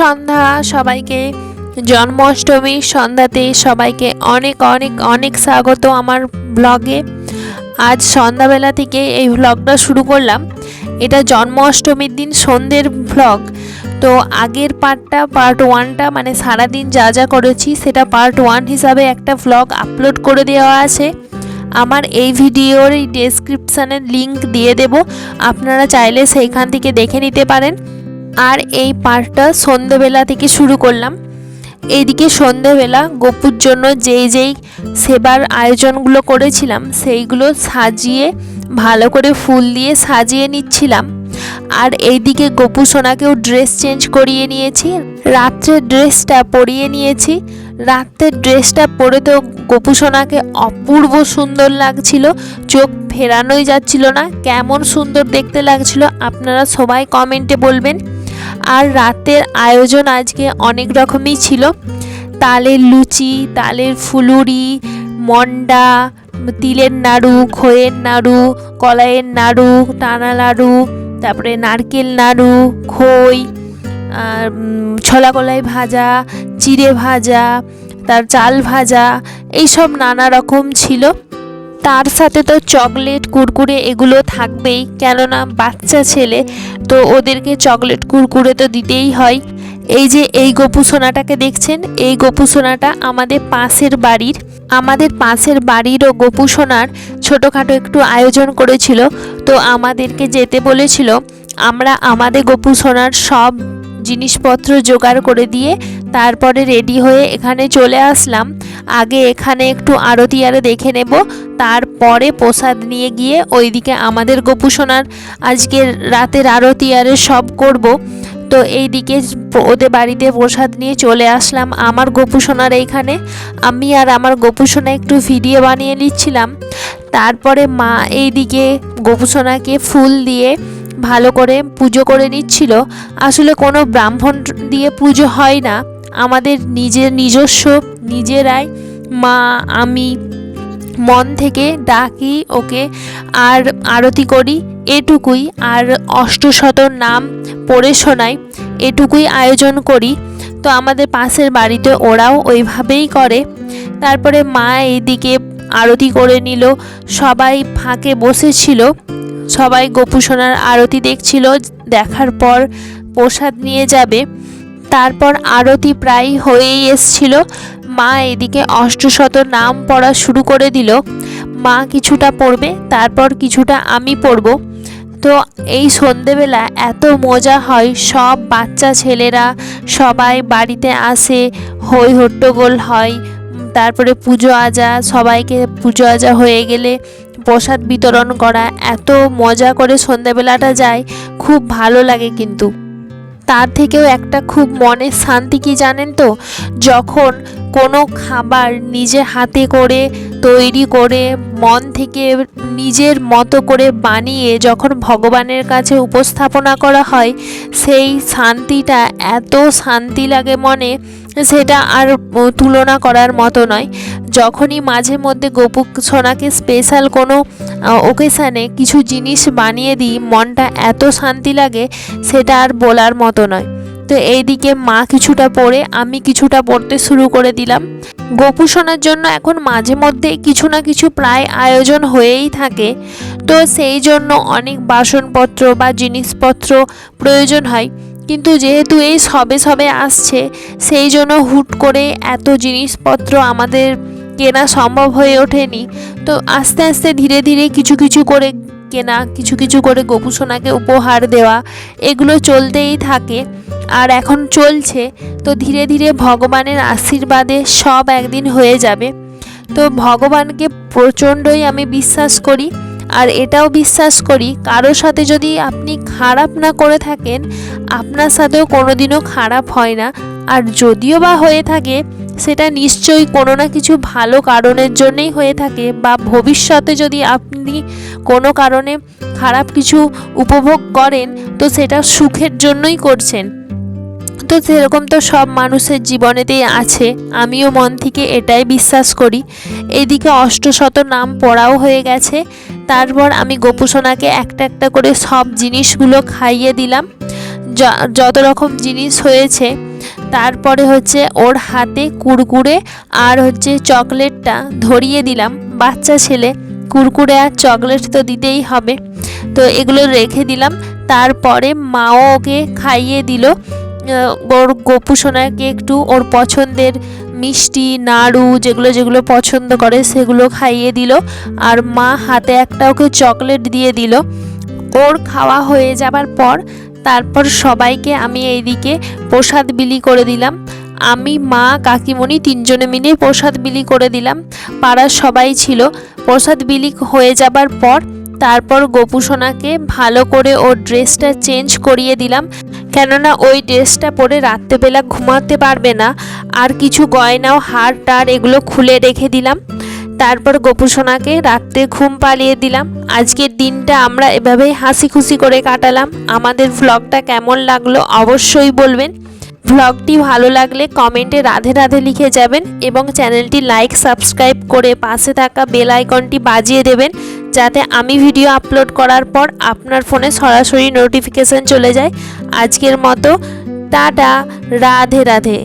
সন্ধ্যা সবাইকে। জন্মাষ্টমীর সন্ধ্যাতে সবাইকে অনেক অনেক অনেক স্বাগত আমার ব্লগে। আজ সন্ধ্যাবেলা থেকে এই ভ্লগটা শুরু করলাম। এটা জন্মাষ্টমীর দিন সন্ধ্যের ভ্লগ তো আগের পার্টটা পার্ট ওয়ানটা মানে সারাদিন যা যা করেছি, সেটা পার্ট ওয়ান হিসাবে একটা ভ্লগ আপলোড করে দেওয়া আছে। আমার এই ভিডিওর এই ডেসক্রিপশানের লিংক দিয়ে দেব। আপনারা চাইলে সেইখান থেকে দেখে নিতে পারেন। আর এই পার্টটা সন্ধেবেলা থেকে শুরু করলাম। এইদিকে সন্ধেবেলা গপুর জন্য যেই যেই সেবার আয়োজনগুলো করেছিলাম, সেইগুলো সাজিয়ে, ভালো করে ফুল দিয়ে সাজিয়ে নিচ্ছিলাম। আর এইদিকে গপু সোনাকেও ড্রেস চেঞ্জ করিয়ে নিয়েছি। রাত্রের ড্রেসটা পরিয়ে নিয়েছি। রাত্রের ড্রেসটা পরে তো গপু সোনাকে অপূর্ব সুন্দর লাগছিল। চোখ ফেরানোই যাচ্ছিল না। কেমন সুন্দর দেখতে লাগছিল, আপনারা সবাই কমেন্টে বলবেন। আর রাতের আয়োজন আজকে অনেক রকমই ছিল। তালের লুচি তালের ফুলুরি, মন্ডা, তিলের নাড়ু খইয়ের নাড়ু, কলাইয়ের নাড়ু, টানা নাড়ু তারপরে নারকেল নাড়ু, খই ছোলা কলাই ভাজা, চিড়ে ভাজা, তার চাল ভাজা, এইসব নানা রকম ছিল। তার সাথে তো চকলেট, কুরকুরে এগুলো থাকবেই। কেননা বাচ্চা ছেলে, তো ওদেরকে চকলেট, কুরকুরে তো দিতেই হয়। এই যে এই গপু সোনাটাকে দেখছেন? এই গপু সোনাটা আমাদের পাশের বাড়ির, আমাদের পাশের বাড়িরও গপু সোনার ছোটোখাটো একটু আয়োজন করেছিল। তো আমাদেরকে যেতে বলেছিল, আমরা আমাদের গপু সোনার সব জিনিসপত্র জোগাড় করে দিয়ে তারপরে রেডি হয়ে এখানে চলে আসলাম। আগে এখানে একটু আরতি আরে দেখে নেব, তারপরে প্রসাদ নিয়ে গিয়ে ওইদিকে আমাদের গপু সোনার আজকে রাতের আরতি আরে সব করব। তো এইদিকে ওদের বাড়িতে প্রসাদ নিয়ে চলে আসলাম আমার গপু সোনার এইখানে। আমি আর আমার গপু সোনা একটু ভিডিও বানিয়ে নিচ্ছিলাম। তারপরে মা এইদিকে গপু ফুল দিয়ে ভালো করে পুজো করে নিচ্ছিল। আসলে কোনো ব্রাহ্মণ দিয়ে পুজো হয় না। আমাদের নিজের নিজস্ব, নিজেরাই মা, আমি মন থেকে ডাকি ওকে আর আরতি করি এটুকুই। আর অষ্টশত নাম পড়ে শোনাই এটুকুই আয়োজন করি। তো আমাদের পাশের বাড়িতে ওরাও ওইভাবেই করে। তারপরে মা এইদিকে আরতি করে নিল, সবাই ফাঁকে বসেছিল। সবাই গোপুসোনার আরতি দেখছিল, দেখার পর প্রসাদ নিয়ে যাবে। তারপর আরতি প্রায় হয়েই এসছিল। মা এদিকে অষ্টশত নাম পড়া শুরু করে দিল। মা কিছুটা পড়বে, তারপর কিছুটা আমি পড়ব। তো এই সন্ধেবেলা এত মজা হয়, সব বাচ্চা ছেলেরা সবাই বাড়িতে আসে হই হট্টগোল হয়, তারপরে পুজো আজা, সবাইকে পুজো আজা হয়ে গেলে প্রসাদ বিতরণ করা, এত মজা করে সন্ধেবেলাটা যায়, খুব ভালো লাগে কিন্তু। তার থেকেও একটা খুব মনের শান্তি কি জানেন তো? যখন কোনো খাবার নিজে হাতে করে, তৈরি করে, মন থেকে নিজের মতো করে বানিয়ে যখন ভগবানের কাছে উপস্থাপনা করা হয়, সেই শান্তিটা, এত শান্তি লাগে মনে সেটা আর তুলনা করার মতো নয়। যখনই মাঝে মধ্যে গোপু সোনাকে স্পেশাল কোনো ওকেশানে কিছু জিনিস বানিয়ে দিই, মনটা এত শান্তি লাগে, সেটা আর বলার মতো নয়। তো এইদিকে মা কিছুটা পড়ে, আমি কিছুটা পড়তে শুরু করে দিলাম। গোপু সোনার জন্য এখন মাঝে মধ্যে কিছু না কিছু প্রায় আয়োজন হয়েই থাকে। তো সেই জন্য অনেক বাসনপত্র বা জিনিসপত্র প্রয়োজন হয়। কিন্তু যেহেতু এই সবে সবে আসছে, সেই জন্য হুট করে এত জিনিসপত্র আমাদের কেনা সম্ভব হয়ে ওঠেনি। তো আস্তে আস্তে ধীরে ধীরে কিছু কিছু করে কেনা, কিছু কিছু করে গোপুসোনাকে উপহার দেওয়া, এগুলো চলতেই থাকে আর এখন চলছে। তো ধীরে ধীরে ভগবানের আশীর্বাদে সব একদিন হয়ে যাবে। তো ভগবানকে প্রচণ্ডই আমি বিশ্বাস করি। আর এটাও বিশ্বাস করি, কারোর সাথে যদি আপনি খারাপ না করে থাকেন, আপনার সাথেও কোনোদিনও খারাপ হয় না। আর যদিও বা হয়ে থাকে, সেটা নিশ্চয়ই কোনো না কিছু ভালো কারণের জন্যই হয়ে থাকে বা ভবিষ্যতে যদি আপনি কোনো কারণে খারাপ কিছু উপভোগ করেন, তো সেটা সুখের জন্যই করছেন। তো সেরকম তো সব মানুষের জীবনেতেই আছে, আমিও মন থেকে এটাই বিশ্বাস করি। এদিকে অষ্টশত নাম পড়াও হয়ে গেছে তারপর আমি গোপুসোনাকে একটা একটা করে সব জিনিসগুলো খাইয়ে দিলাম। যত রকম জিনিস হয়েছে, তারপরে হচ্ছে ওর হাতে কুরকুরে আর হচ্ছে চকলেটটা ধরিয়ে দিলাম। বাচ্চা ছেলে, কুরকুরে আর চকলেট তো দিতেই হবে। তো এগুলো রেখে দিলাম। তারপরে মাও ওকে খাইয়ে দিল। ওর গোপু সোনাকে একটু ওর পছন্দের মিষ্টি, নাড়ু, যেগুলো যেগুলো পছন্দ করে সেগুলো খাইয়ে দিল। আর মা হাতে একটা ওকে চকলেট দিয়ে দিল। ওর খাওয়া হয়ে যাবার পর তারপর সবাইকে আমি এইদিকে প্রসাদ বিলি করে দিলাম। আমি, মা, কাকিমণি তিনজনে মিলে প্রসাদ বিলি করে দিলাম। পাড়ার সবাই ছিল। প্রসাদ বিলি হয়ে যাবার পর তারপর গোপুসোনাকে ভালো করে ওর ড্রেসটা চেঞ্জ করিয়ে দিলাম। কেননা ওই ড্রেসটা পরে রাত্রেবেলা ঘুমাতে পারবে না। আর কিছু গয়নাও, হার, টার এগুলো খুলে রেখে দিলাম। তারপর গোপুসোনাকে রাত্রে ঘুম পালিয়ে দিলাম। আজকের দিনটা আমরা এভাবেই হাসি খুশি করে কাটালাম। আমাদের ভ্লগটা কেমন লাগল অবশ্যই বলবেন। ভ্লগটি ভালো লাগলে কমেন্টে রাধে রাধে লিখে যাবেন এবং চ্যানেলটি লাইক, সাবস্ক্রাইব করে পাশে থাকা বেল আইকনটি বাজিয়ে দেবেন যাতে আমি ভিডিও আপলোড করার পর আপনার ফোনে সরাসরি নোটিফিকেশান চলে যায়। আজকের মতো, টাটা, রাধে রাধে।